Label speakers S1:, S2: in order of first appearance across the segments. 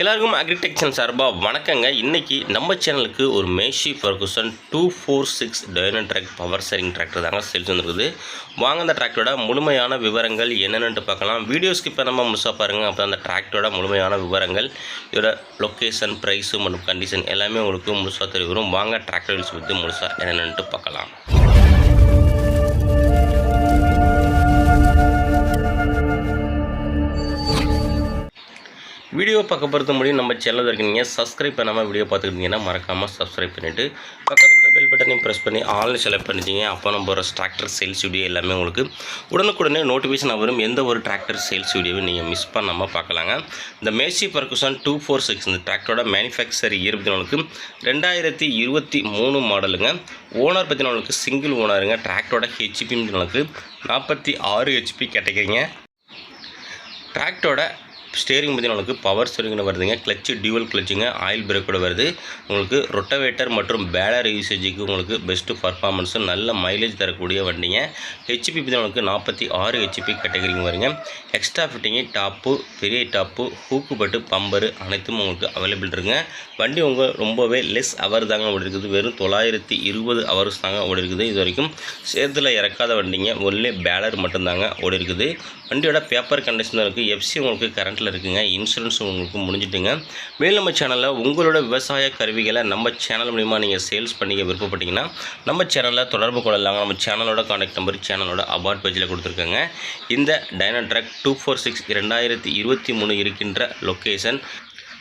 S1: எல்லாருக்கும் அக்ரிடெக்சன் சார்பாக வணக்கங்க. இன்றைக்கி நம்ம சேனலுக்கு ஒரு Massey Ferguson two four six Dynatrack power steering tractor தாங்க சேல்ஸ் வந்துருக்குது. வாங்க அந்த டிராக்டரோட முழுமையான விவரங்கள் என்னென்னு பார்க்கலாம். வீடியோ ஸ்கிப் பண்ணாமல் முழுசாக பாருங்கள் அப்போ அந்த டிராக்டரோட முழுமையான விவரங்கள் இதோட லொக்கேஷன் ப்ரைஸு மற்றும் கண்டிஷன் எல்லாமே உங்களுக்கு முழுசாக தெரிவிக்கிறோம் வாங்க டிராக்டர்ஸ் பற்றி முழுசாக என்னென்னு பார்க்கலாம். வீடியோ பார்க்க பொறுத்த முடியும் நம்ம சேனலில் இருக்கீங்க. சப்ஸ்கிரைப் பண்ணாமல் வீடியோ பார்த்துக்கிட்டீங்கன்னா மறக்காமல் சப்ஸ்கிரைப் பண்ணிவிட்டு பக்கத்தில் உள்ள பெல் பட்டனையும் ப்ரெஸ் பண்ணி ஆன்லைன் செலக்ட் பண்ணிட்டீங்க. அப்போ நம்ம ஒரு டிராக்டர் சேல்ஸ் வீடியோ எல்லாமே உங்களுக்கு உடனுக்குடனே நோட்டிஃபிகேஷன் வரும். எந்த ஒரு டிராக்டர் சேல்ஸ் வீடியோவும் நீங்கள் மிஸ் பண்ணாமல் பார்க்கலாங்க. இந்த Massey Ferguson two four six இந்த டிராக்டரோட மேனுஃபேக்சர் இயர் பற்றினவங்களுக்கு ரெண்டாயிரத்தி இருபத்தி மூணு மாடலுங்க ஓனர் பற்றினவங்களுக்கு சிங்கிள் ஓனருங்க டிராக்டரோட ஹெச்பி நாளுக்கு நாற்பத்தி ஆறு ஹெச்பி கேட்டகிரிங்க டிராக்டரோட ஸ்டேரிங் பார்த்தீங்கன்னா உங்களுக்கு பவர் ஸ்டேரிங்னு வருதுங்க. கிளச்சு டியூவல் கிளச்சுங்க ஆயில் பிரேக்கோட வருது. உங்களுக்கு ரொட்டவேட்டர் மற்றும் பேலர் யூசேஜுக்கு உங்களுக்கு பெஸ்ட்டு பர்ஃபார்மன்ஸும் நல்ல மைலேஜ் தரக்கூடிய வண்டிங்க. ஹெச்பி பார்த்தீங்கன்னா உங்களுக்கு நாற்பத்தி ஆறு ஹெச்பி கேட்டகரிங்க வருங்க. எக்ஸ்ட்ரா ஃபிட்டிங்கு டாப்பு பெரிய டாப்பு ஹூக்கு பட்டு பம்பரு அனைத்தும் உங்களுக்கு அவைலபிள் இருக்குங்க. வண்டி உங்கள் ரொம்பவே லெஸ் அவர் தாங்க ஓடி இருக்குது. வெறும் தொள்ளாயிரத்தி இருபது ஹவர்ஸ் தாங்க ஓடி இருக்குது. இது வரைக்கும் சேத்துல இறக்காத வண்டிங்க. ஒன்லி பேலர் மட்டும்தாங்க ஓடி இருக்குது. வண்டியோட பேப்பர் கண்டிஷனில் இருக்குது எஃப்சி உங்களுக்கு கரண்ட் கரண்ட்டில் இருக்குங்க. இன்சூரன்ஸ் உங்களுக்கு முடிஞ்சிட்டுங்க. மேலும் நம்ம சேனலில் உங்களோட விவசாய கருவிகளை நம்ம சேனல் மூலிமா நீங்கள் சேல்ஸ் பண்ணிக்க விருப்பப்பட்டீங்கன்னா நம்ம சேனலில் தொடர்பு கொள்ளலாங்க. நம்ம சேனலோட காண்டாக்ட் நம்பர் சேனலோட அபார்ட் பேஜில் கொடுத்துருக்கேங்க. இந்த Dynatrack two four six இரண்டாயிரத்தி இருபத்தி மூணு இருக்கின்ற லொக்கேஷன்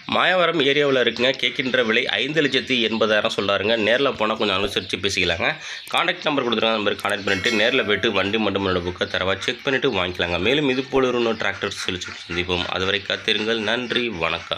S1: மாயவரம் ஏரியாவில் இருக்குங்க. கேட்கின்ற விலை ஐந்து லட்சத்தி எண்பதாயிரம் சொல்கிறாருங்க நேரில் போனால் கொஞ்சம் அனுசரித்து பேசிக்கலாங்க. காண்டாக்ட் நம்பர் கொடுத்துருக்காங்க. நம்பர் காண்டாக்ட் பண்ணிவிட்டு நேரில் போய்ட்டு வண்டி மட்டும் என்னோட புக்கை தரவா செக் பண்ணிவிட்டு வாங்கிக்கலாங்க. மேலும் இது போல ஒரு டிராக்டர் செலுத்தி சந்திப்போம். அதுவரை காத்திருங்கள். நன்றி. வணக்கம்.